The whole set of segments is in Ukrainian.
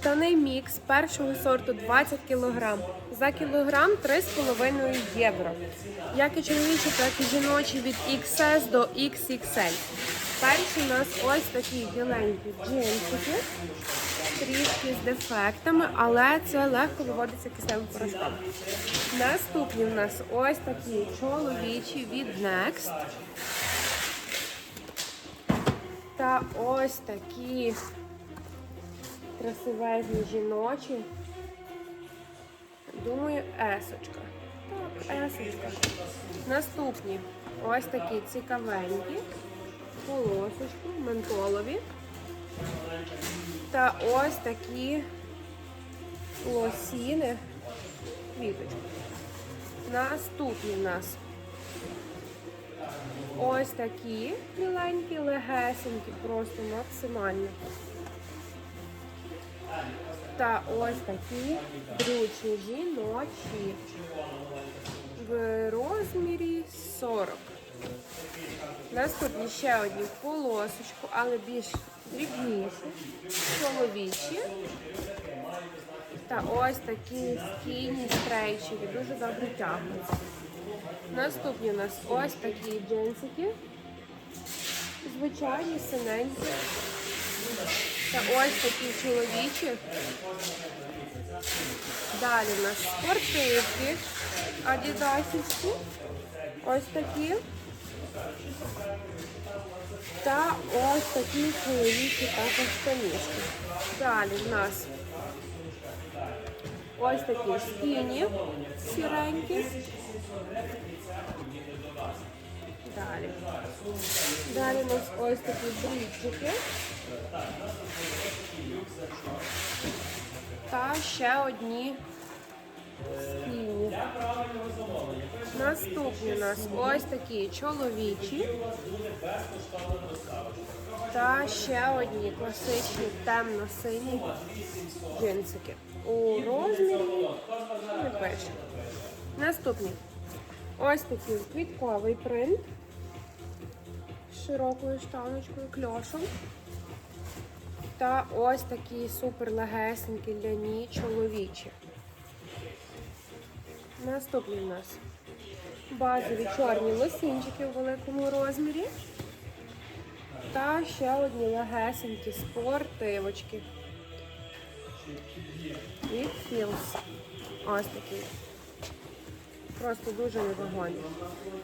Штани мікс першого сорту 20 кг. За кілограм 3,5 євро. Як і чоловічі, так і жіночі від XS до XXL. Перші у нас ось такі біленькі джинсики, трішки з дефектами, але це легко виводиться кисневим порошком. Наступні у нас ось такі чоловічі від Next. Та ось такі красивезні жіночі. Думаю, есочка. Так, есочка. Наступні ось такі цікавенькі, полосочки, ментолові. Та ось такі лосіни, квіточки. Наступні в нас ось такі міленькі, легесенькі, просто максимально. Та ось такі брючні жіночі в розмірі 40. Наступні ще одні в полосочку, але більш дрібніші, чоловічі. Та ось такі скійні стрейчеві, дуже добре тягнуться. Наступні у нас ось такі джинсики. Звичайні, синенькі. Та ось такі чоловічі. Далі у нас спортивки адідасівські. Ось такі. Та ось такі чоловічі також штанішки. Далі в нас ось такі скіні сіренькі. Далі. Далі у нас ось такі брючики. Ще одні скіні. Наступні у нас ось такі чоловічі. Та ще одні класичні темно-сині джинсики. У розмірі не пише. Наступні. Ось такий квітковий принт з широкою штаночкою, кльошем. Та ось такі супер легесенькі ляні чоловічі. Наступні у нас базові чорні лосінчики у великому розмірі. Та ще одні легесенькі спортивочки. Від Hills. Ось такі. Просто дуже невагоні.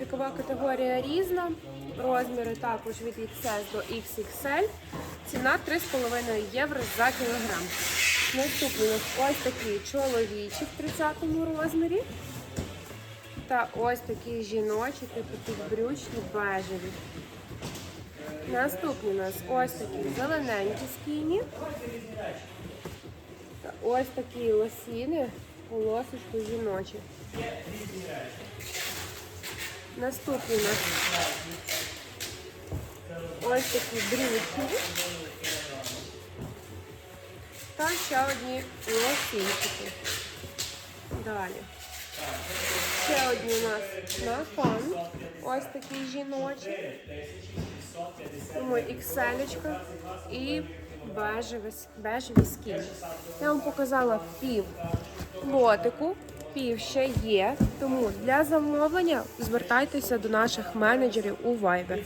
Вікова категорія різна. Розміри також від XS до XXL. Ціна 3,5 євро за кілограм. Наступний ось такі чоловічі в 30 розмірі. Та ось такі жіночі, типу підбрючні бежеві. Наступні у нас ось такі зелененькі скіні. Та ось такі лосіни, полосочки жіночі. Наступні у нас ось такі брючні. Та ще одні лосінчики. Далі. Ще одні у нас на фан. Ось такі жіночі. Думаю, ікселечка і бежеві, бежеві скіні. Я вам показала пів лотику, пів ще є. Тому для замовлення звертайтеся до наших менеджерів у Viber.